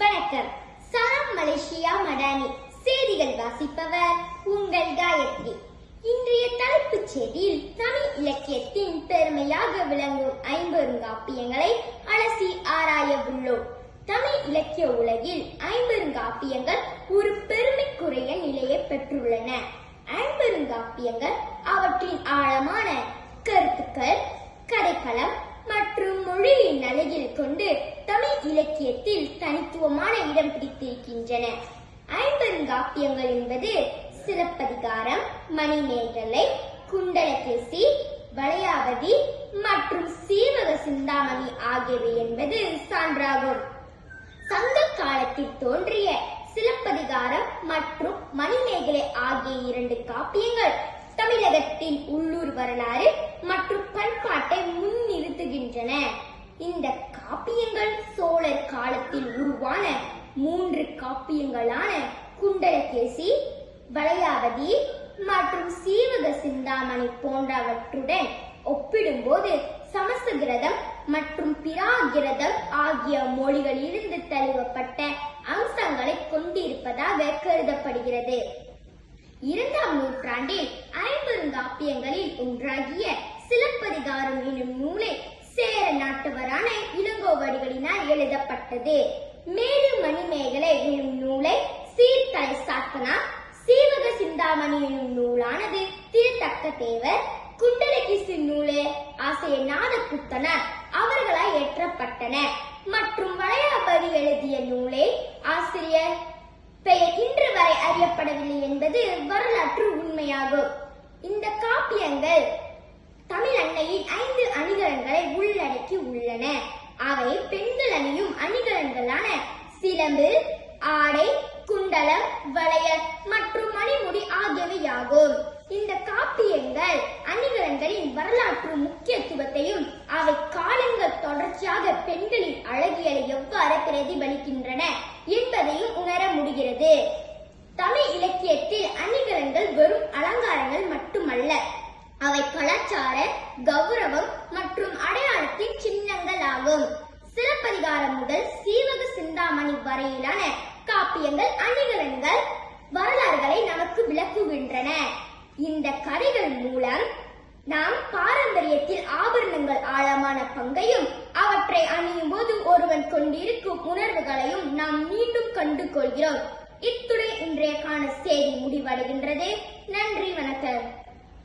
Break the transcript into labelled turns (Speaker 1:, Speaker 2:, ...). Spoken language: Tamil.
Speaker 1: வணக்கம். சலாம் மலேசியா மடானி செய்திகள் வாசிப்பவர் உங்கள் காயத்ரி. இன்றைய தலைப்புச் செய்தியில் தமிழ் இலக்கியத்தின் பெருமையாக விளங்கும் ஐம்பெருங்காப்பியங்களை அலசி ஆராய உள்ளோம் தமிழ் இலக்கிய உலகில் ஐம்பெருங்காப்பியங்கள் ஒரு பெருமைக்குரிய நிலையை பெற்றுள்ளன. ஐம்பெருங்காப்பியங்கள் அவற்றின் ஆழமான கருத்துக்கள் கதைக்களம் மற்றும் மொழி அழகில் கொண்டு தமிழ் இலக்கியத்தில் தனித்துவமான இடம் பிடித்திருக்கின்றன. ஐம்பெருங்காப்பியங்கள் என்பது சிலப்பதிகாரம் மணிமேகலை குண்டலகேசி வளையாவதி மற்றும் சீவக சிந்தாமணி ஆகியவை என்பது சான்றாகும். சங்க காலத்தில் தோன்றிய சிலப்பதிகாரம் மற்றும் மணிமேகலை ஆகிய இரண்டு காப்பியங்கள் தமிழகத்தின் உள்ளூர் வரலாறு மற்றும் பண்பாட்டை முன்னிறுத்துகின்றன. இந்த காப்பியங்கள் சோழர் காலத்தில் உருவான மூன்று காப்பியங்களான குண்டலகேசி வளையாவதி மற்றும் சீவக சிந்தாமணி போன்றவற்றுடன் ஒப்பிடும்போது சமஸ்கிருதம் மற்றும் பிராகிருதம் ஆகிய மொழிகளிலிருந்து தழுவப்பட்ட அம்சங்களை கொண்டிருப்பதாக கருதப்படுகிறது. இரண்டாம் நூற்றாண்டில் ஐம்பெருங்காப்பியங்களில் ஒன்றாகிய சிலப்பதிகாரம் எனும் நூலை சேர இளங்கோவடிகளினால் எழுதப்பட்டது. மேலும் மணிமேகலை எனும் நூலை சீர்தலை சாத்தனா சீவக சிந்தாமணி எனும் நூலானது திருத்தக்க தேவர் குண்டலகிசு நூலே ஆசிரியர் நாத குத்தனர் அவர்களால் ஏற்றப்பட்டன. மற்றும் வளையாபதி எழுதிய நூலே ஆசிரியர் பெயர் இன்று வரை அறியப்படவில்லை என்பது வரலாற்று உண்மையாகும். இந்த காப்பியங்கள் அணிகலன்களை உள்ளடக்கி உள்ளன. அவை பெண்கள் அணியும் அணிகலன்களான சிலம்பு ஆடை குண்டலம் வளையல் மற்றும் மணிமுடி ஆகியவையாகும். இந்த காப்பியங்கள் அணிகலன்களின் வரலாற்று முக்கியத்துவத்தையும் அவை காலங்கள் தொடர்ச்சியாக பெண்களின் அழகியலை எவ்வாறு பிரதிபலிக்கின்றன என்பதையும் உணர முடிகிறது. தமிழ் இலக்கியத்தில் அணிகலன்கள் வெறும் அலங்காரங்கள் மட்டுமல்ல அவை கலாச்சார கௌரவம் மற்றும் அடையாளத்தின் சின்னங்கள் ஆகும் சிலப்பதிகாரம் முதல் சீவக சிந்தாமணி வரையிலான காப்பியங்கள் அணிகலன்கள் வரலாறுகளை நமக்கு விளக்குகின்றன. இந்த கதைகள் மூலம் நாம் பாரம்பரியத்தில் ஆபரணங்கள் ஆழமான பங்கையும் அவற்றை அணியும் போது ஒருவன் கொண்டிருக்கும் உணர்வுகளையும் நாம் மீண்டும் கண்டு கொள்கிறோம் இத்துடன் இன்றைய காண செய்தி முடிவடைகின்றது. நன்றி வணக்கம்.